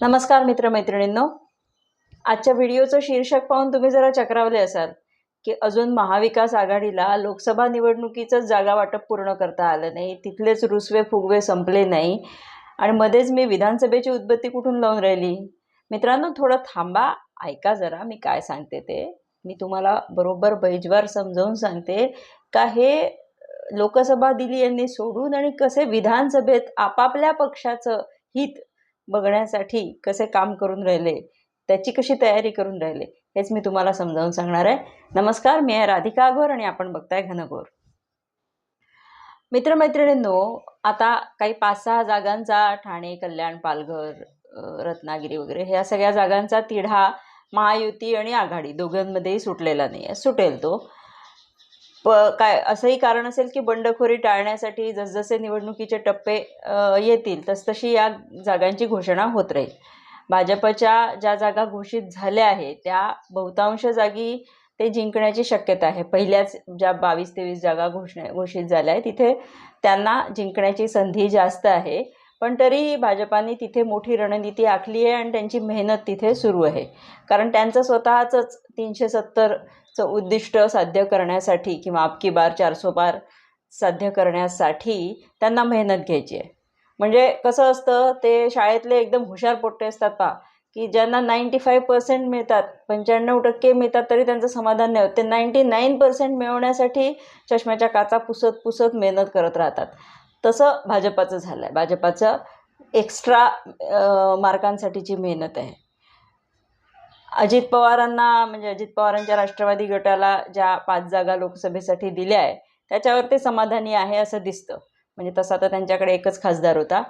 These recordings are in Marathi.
नमस्कार मित्रमैत्रिणींनो. आजच्या व्हिडिओचं शीर्षक पाहून तुम्ही जरा चक्रावले असाल की अजून महाविकास आघाडीला लोकसभा निवडणुकीचंच जागा वाटप पूर्ण करता आलं नाही. तिथलेच रुसवे फुगवे संपले नाही. आणि मध्येच मी विधानसभेची उद्बत्ती कुठून लावून राहिली? मित्रांनो थोडं थांबा. ऐका जरा मी काय सांगते ते. मी तुम्हाला बरोबर बैजवार समजावून सांगते का हे लोकसभा दिली यांनी सोडून आणि कसे विधानसभेत आपापल्या पक्षाचं हित बघण्यासाठी कसे काम करून राहिले त्याची कशी तयारी करून राहिले हेच मी तुम्हाला समजावून सांगणार आहे. नमस्कार मी आहे राधिका अघोर आणि आपण बघताय घनघोर. मित्रमैत्रिणींनो आता काही पाच सहा जागांचा ठाणे कल्याण पालघर रत्नागिरी वगैरे ह्या सगळ्या जागांचा तिढा महायुती आणि आघाडी दोघांमध्येही सुटलेला नाही आहे सुटेल तो. प काय असंही कारण असेल की बंडखोरी टाळण्यासाठी जसजसे निवडणुकीचे टप्पे येतील तसतशी या जागांची घोषणा होत राहील. भाजपच्या ज्या जागा घोषित झाल्या आहेत त्या बहुतांश जागी ते जिंकण्याची शक्यता आहे. पहिल्याच ज्या बावीस तेवीस जागा घोषणा घोषित झाल्या आहे तिथे त्यांना जिंकण्याची संधी जास्त आहे. पण तरी भाजपाने तिथे मोठी रणनीती आखली आहे आणि त्यांची मेहनत तिथे सुरू आहे. कारण त्यांचं स्वतःचंच तीनशे सत्तर चं उद्दिष्ट साध्य करण्यासाठी किंवा आपकी बार चारसो पार साध्य करण्यासाठी त्यांना मेहनत घ्यायची आहे. म्हणजे कसं असतं ते शाळेतले एकदम हुशार पोट्टे असतात पा की ज्यांना नाईंटी फाईव्ह पर्सेंट मिळतात पंच्याण्णव टक्के मिळतात तरी त्यांचं समाधान नाही होत. ते नाईंटी नाईन पर्सेंट मिळवण्यासाठी चष्म्याच्या काचा पुसत पुसत मेहनत करत राहतात. तसं भाजपाचं झालं आहे भाजपाचं एक्स्ट्रा मार्कांसाठीची मेहनत आहे. अजित पवारांना म्हणजे अजित पवारांच्या राष्ट्रवादी गटाला ज्या पाच जागा लोकसभेसाठी दिल्या आहे त्याच्यावर ते समाधानी आहे असं दिसतं. म्हणजे तसा तर त्यांच्याकडे एकच खासदार होता.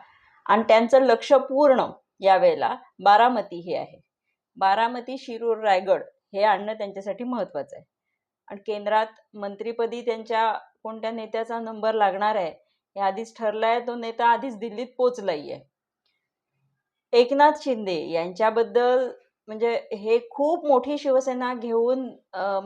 आणि त्यांचं लक्ष पूर्ण यावेळेला बारामती हे आहे. बारामती शिरूर रायगड हे आणणं त्यांच्यासाठी महत्त्वाचं आहे. आणि केंद्रात मंत्रीपदी त्यांच्या कोणत्या नेत्याचा नंबर लागणार आहे हे आधीच ठरलं आहे तो नेता आधीच दिल्लीत पोचलाही आहे एकनाथ शिंदे यांच्याबद्दल म्हणजे हे खूप मोठी शिवसेना घेऊन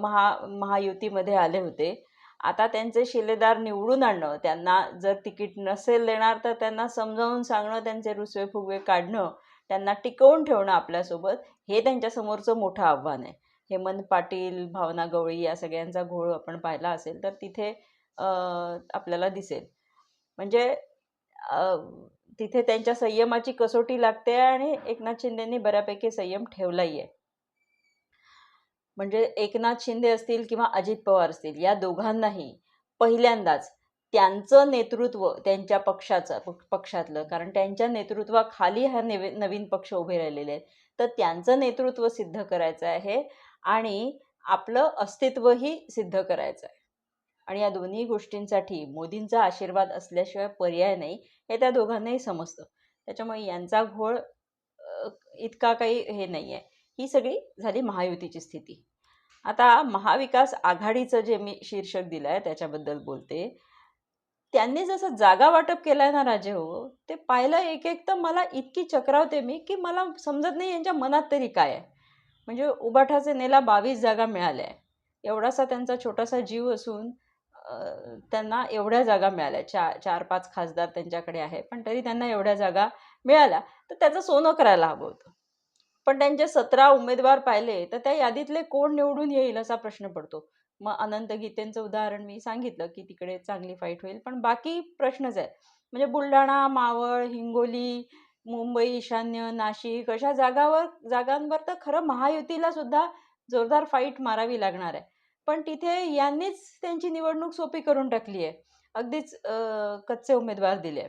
महा महायुतीमध्ये आले होते. आता त्यांचे शिलेदार निवडून आणणं त्यांना जर तिकीट नसेल देणार तर त्यांना समजावून सांगणं त्यांचे रुसवे फुगवे काढणं त्यांना टिकवून ठेवणं आपल्यासोबत हे त्यांच्यासमोरचं मोठं आव्हान आहे. हेमंत पाटील भावना गवळी या सगळ्यांचा घोळ आपण पाहिला असेल तर तिथे आपल्याला दिसेल. म्हणजे तिथे त्यांच्या संयमाची कसोटी लागते आणि एकनाथ शिंदेंनी बऱ्यापैकी संयम ठेवलाही आहे. म्हणजे एकनाथ शिंदे असतील किंवा अजित पवार असतील या दोघांनाही पहिल्यांदाच त्यांचं नेतृत्व त्यांच्या पक्षाचं पक्षातलं कारण त्यांच्या नेतृत्वाखाली हा नवे नवीन पक्ष उभे राहिलेले आहेत. तर त्यांचं नेतृत्व सिद्ध करायचं आहे आणि आपलं अस्तित्वही सिद्ध करायचं आहे. आणि या दोन्ही गोष्टींसाठी मोदींचा आशीर्वाद असल्याशिवाय पर्याय नाही हे त्या दोघांनाही समजतं. त्याच्यामुळे यांचा घोळ इतका काही हे नाही आहे ही सगळी झाली महायुतीची स्थिती. आता महाविकास आघाडीचं जे मी शीर्षक दिलं आहे त्याच्याबद्दल बोलते. त्यांनी जसं जागा वाटप केलं आहे ना राजे हो ते पाहिलं एक एक तर मला इतकी चक्रावते मी की मला समजत नाही यांच्या मनात तरी काय आहे. म्हणजे उबाठाचे नेला बावीस जागा मिळाल्या. आहे एवढासा त्यांचा छोटासा जीव असून त्यांना एवढ्या जागा मिळाल्या. चार चार पाच खासदार त्यांच्याकडे आहे पण तरी त्यांना एवढ्या जागा मिळाल्या. तर त्याचं सोनं करायला हवं होतं. पण त्यांचे सतरा उमेदवार पाहिले तर त्या यादीतले कोण निवडून येईल असा प्रश्न पडतो. मग अनंत गीतेंचं उदाहरण मी सांगितलं की तिकडे चांगली फाईट होईल पण बाकी प्रश्नच आहे म्हणजे बुलढाणा मावळ हिंगोली मुंबई ईशान्य नाशिक अशा जागावर जागांवर तर खरं महायुतीला सुद्धा जोरदार फाईट मारावी लागणार आहे. पण तिथे यांनीच त्यांची निवडणूक सोपी करून टाकली आहे. अगदीच कच्चे उमेदवार दिले.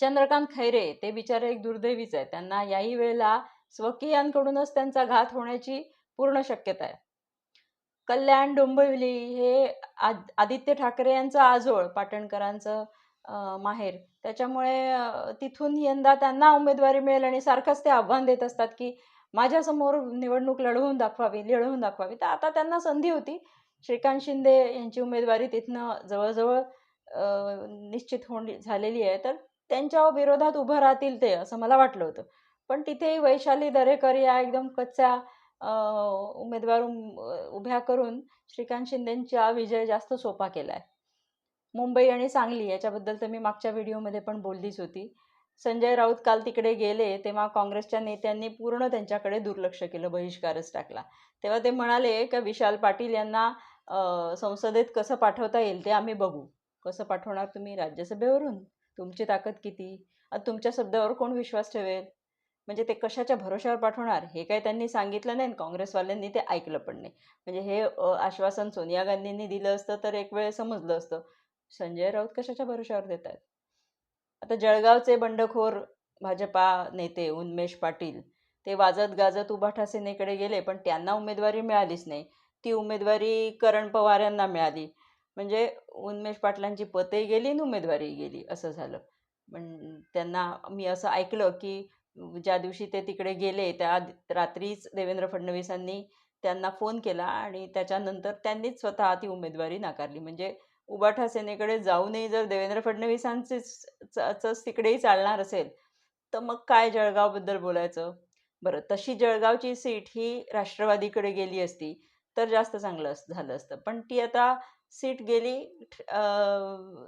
चंद्रकांत खैरे ते बिचारे एक दुर्दैवीच आहे त्यांना याही वेळेला स्वकीयांकडूनच त्यांचा घात होण्याची पूर्ण शक्यता आहे. कल्याण डोंबिवली हे आद- आदित्य ठाकरे यांचं आजोळ पाटणकरांचं माहेर. त्याच्यामुळे तिथून यंदा त्यांना उमेदवारी मिळेल आणि सारखंच ते आव्हान देत असतात की माझ्यासमोर निवडणूक लढवून दाखवावी लढवून दाखवावी. तर आता त्यांना संधी होती. श्रीकांत शिंदे यांची उमेदवारी तिथनं जवळजवळ निश्चित होऊन झालेली आहे. तर त्यांच्या विरोधात उभं राहतील ते असं मला वाटलं होतं. पण तिथेही वैशाली दरेकर या एकदम कच्च्या उमेदवार उभ्या करून श्रीकांत शिंदेंचा विजय जास्त सोपा केला आहे मुंबई आणि सांगली याच्याबद्दल तर मी मागच्या व्हिडिओमध्ये पण बोललीच होती. संजय राऊत काल तिकडे गेले तेव्हा काँग्रेसच्या नेत्यांनी पूर्ण त्यांच्याकडे दुर्लक्ष केलं बहिष्कारच टाकला. तेव्हा ते म्हणाले का विशाल पाटील यांना संसदेत कसं पाठवता येईल ते आम्ही बघू. कसं पाठवणार तुम्ही राज्यसभेवरून? तुमची ताकद किती? आता तुमच्या शब्दावर कोण विश्वास ठेवेल? म्हणजे ते कशाच्या भरोश्यावर पाठवणार? हे काही त्यांनी सांगितलं नाही आणि काँग्रेसवाल्यांनी ते ऐकलं पण नाही. म्हणजे हे आश्वासन सोनिया गांधींनी दिलं असतं तर एक वेळ समजलं असतं. संजय राऊत कशाच्या भरोश्यावर देत आहेत आता जळगावचे बंडखोर भाजपा नेते उन्मेष पाटील ते वाजत गाजत उभाठा सेनेकडे गेले पण त्यांना उमेदवारी मिळालीच नाही. ती उमेदवारी करण पवार यांना मिळाली. म्हणजे उन्मेष पाटलांची पतही गेली आणि उमेदवारी गेली असं झालं. पण त्यांना मी असं ऐकलं की ज्या दिवशी ते तिकडे गेले त्या रात्रीच देवेंद्र फडणवीसांनी त्यांना फोन केला आणि त्याच्यानंतर त्यांनीच स्वतः ती उमेदवारी नाकारली. म्हणजे उबाठा सेनेकडे जाऊनही जर देवेंद्र फडणवीसांचीच तिकडेही चालणार असेल तर मग काय जळगावबद्दल बोलायचं? बरं तशी जळगावची सीट ही राष्ट्रवादीकडे गेली असती तर जास्त चांगलं अस झालं असतं. पण ती आता सीट गेली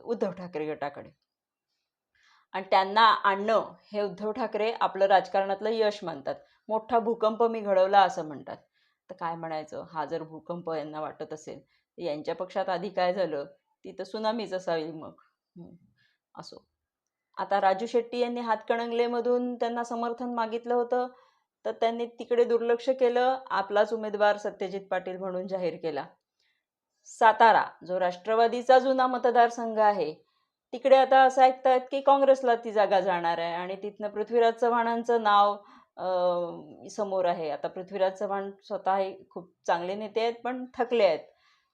उद्धव ठाकरे गटाकडे. आणि त्यांना आणणं हे उद्धव ठाकरे आपलं राजकारणातलं यश मानतात. मोठा भूकंप मी घडवला असं म्हणतात. तर काय म्हणायचं? हा जर भूकंप यांना वाटत असेल यांच्या पक्षात आधी काय झालं? ती तर सुनामीच असावी मग. असो. आता राजू शेट्टी यांनी हातकणंगलेमधून त्यांना समर्थन मागितलं होतं तर त्यांनी तिकडे दुर्लक्ष केलं आपलाच उमेदवार सत्यजित पाटील म्हणून जाहीर केला. सातारा जो राष्ट्रवादीचा जुना मतदारसंघ आहे तिकडे आता असं ऐकतायत की काँग्रेसला ती जागा जाणार आहे आणि तिथनं पृथ्वीराज चव्हाणांचं नाव समोर आहे. आता पृथ्वीराज चव्हाण स्वतः हे खूप चांगले नेते आहेत पण थकले आहेत.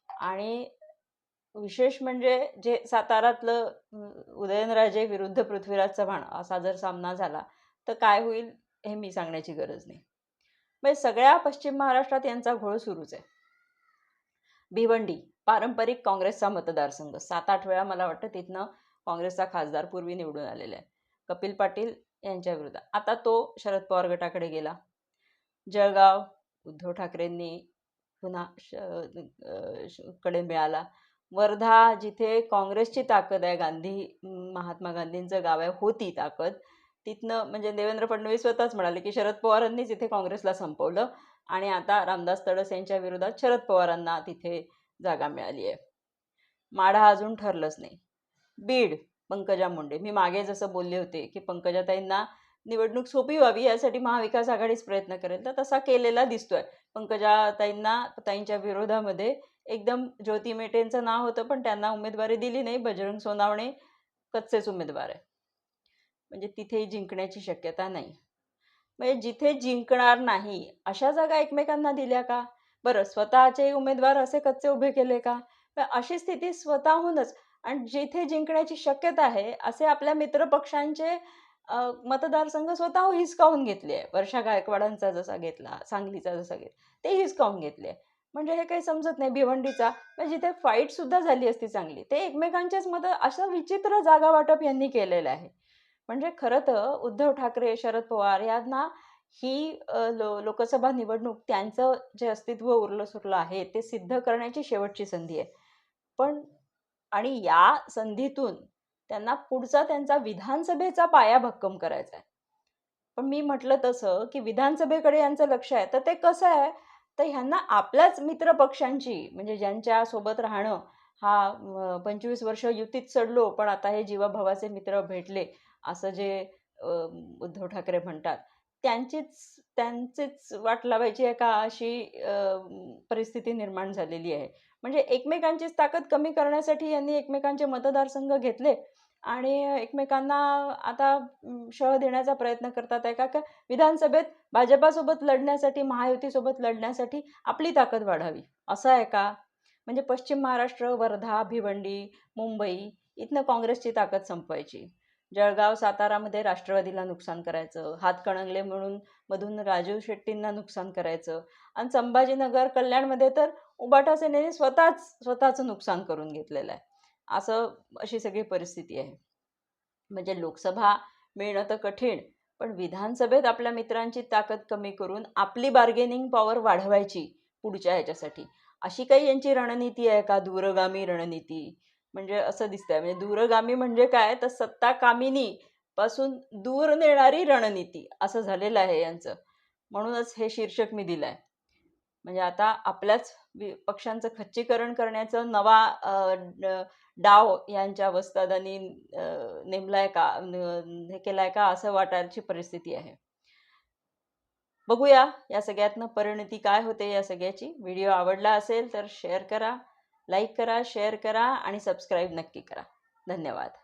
आणि विशेष म्हणजे जे सातारातलं उदयनराजे विरुद्ध पृथ्वीराज चव्हाण असा जर सामना झाला तर काय होईल हे मी सांगण्याची गरज नाही. म्हणजे सगळ्या पश्चिम महाराष्ट्रात यांचा घोळ सुरूच आहे. भिवंडी पारंपरिक काँग्रेसचा मतदारसंघ. सात आठ वेळा मला वाटतं तिथनं काँग्रेसचा खासदार पूर्वी निवडून आलेला आहे. कपिल पाटील यांच्या विरुद्ध. आता तो शरद पवार गटाकडे गेला. जळगाव उद्धव ठाकरेंनी पुन्हा श- कडे मिळाला. वर्धा जिथे काँग्रेसची ताकद आहे गांधी महात्मा गांधींचं गाव आहे होती ताकद. तिथनं म्हणजे देवेंद्र फडणवीस स्वतःच म्हणाले की शरद पवारांनीच इथे काँग्रेसला संपवलं आणि आता रामदास तडस यांच्या विरोधात शरद पवारांना तिथे जागा मिळाली आहे. माढा अजून ठरलंच नाही. बीड पंकजा मुंडे. मी मागे जसं बोलले होते की पंकजाताईंना निवडणूक सोपी व्हावी यासाठी महाविकास आघाडीच प्रयत्न करेल. तर तसा केलेला दिसतोय. पंकजाताईंना ताईंच्या विरोधामध्ये एकदम ज्योती मेटेंचं नाव होतं पण त्यांना उमेदवारी दिली नाही. बजरंग सोनावणे कच्चेच उमेदवार आहे. म्हणजे तिथेही जिंकण्याची शक्यता नाही. म्हणजे जिथे जिंकणार नाही अशा जागा एकमेकांना दिल्या का? बरं स्वतःचे उमेदवार असे कच्चे उभे केले का? मग अशी स्थिती स्वतःहूनच आणि जिथे जिंकण्याची शक्यता आहे असे आपल्या मित्रपक्षांचे मतदारसंघ स्वतः हिसकावून घेतले आहे. वर्षा गायकवाडांचा जसा घेतला सांगलीचा जसा घेतला ते हिसकावून घेतले म्हणजे हे काही समजत नाही भिवंडीचा. म्हणजे जिथे फाईट सुद्धा झाली असती चांगली ते एकमेकांच्याच मत असं विचित्र जागा वाटप यांनी केलेलं आहे. म्हणजे खरं तर उद्धव ठाकरे शरद पवार यांना ही लो लोकसभा निवडणूक त्यांचं जे अस्तित्व उरलं सुरलं आहे ते सिद्ध करण्याची शेवटची संधी आहे. पण आणि या संधीतून त्यांना पुढचा त्यांचा विधानसभेचा पाया भक्कम करायचा आहे. पण मी म्हटलं तसं की विधानसभेकडे यांचं लक्ष आहे तर ते कसं आहे तर ह्यांना आपल्याच मित्र पक्षांची म्हणजे ज्यांच्या सोबत राहणं हा पंचवीस वर्ष युतीत चढलो पण आता हे जीवाभावाचे मित्र भेटले असं जे उद्धव ठाकरे म्हणतात. त्यांचीच त्यांचीच वाट लावायची आहे का अशी परिस्थिती निर्माण झालेली आहे. म्हणजे एकमेकांचीच ताकद कमी करण्यासाठी यांनी एकमेकांचे मतदारसंघ घेतले आणि एकमेकांना आता शह देण्याचा प्रयत्न करतात. आहे का का विधानसभेत भाजपासोबत लढण्यासाठी महायुतीसोबत लढण्यासाठी आपली ताकद वाढावी. असं आहे का? म्हणजे पश्चिम महाराष्ट्र वर्धा भिवंडी मुंबई इथनं काँग्रेसची ताकद संपवायची. जळगाव सातारामध्ये राष्ट्रवादीला नुकसान करायचं. हातकणंगले म्हणून मधून राजीव शेट्टींना नुकसान करायचं. आणि संभाजीनगर कल्याणमध्ये तर उबाटा सेनेने स्वतःच स्वतःचं नुकसान करून घेतलेलं आहे. असं अशी सगळी परिस्थिती आहे. म्हणजे लोकसभा मिळणं तर कठीण पण विधानसभेत आपल्या मित्रांची ताकद कमी करून आपली बार्गेनिंग पॉवर वाढवायची पुढच्या ह्याच्यासाठी. अशी काही यांची रणनीती आहे का? दूरगामी रणनीती. म्हणजे असं दिसतंय. म्हणजे दूरगामी म्हणजे काय? तर सत्ता कामिनी पासून दूर नेणारी रणनीती असं झालेलं आहे यांचं. म्हणूनच हे शीर्षक मी दिलं आहे म्हणजे आता आपल्याच पक्षांचं खच्चीकरण करण्याचं नवा डाव यांच्या वस्तादांनी नेमलाय का हे केलाय का असं वाटायची परिस्थिती आहे. बघूया या सगळ्यातनं परिणती काय होते या सगळ्याची. व्हिडिओ आवडला असेल तर शेअर करा लाईक करा शेअर करा आणि सबस्क्राईब नक्की करा. धन्यवाद.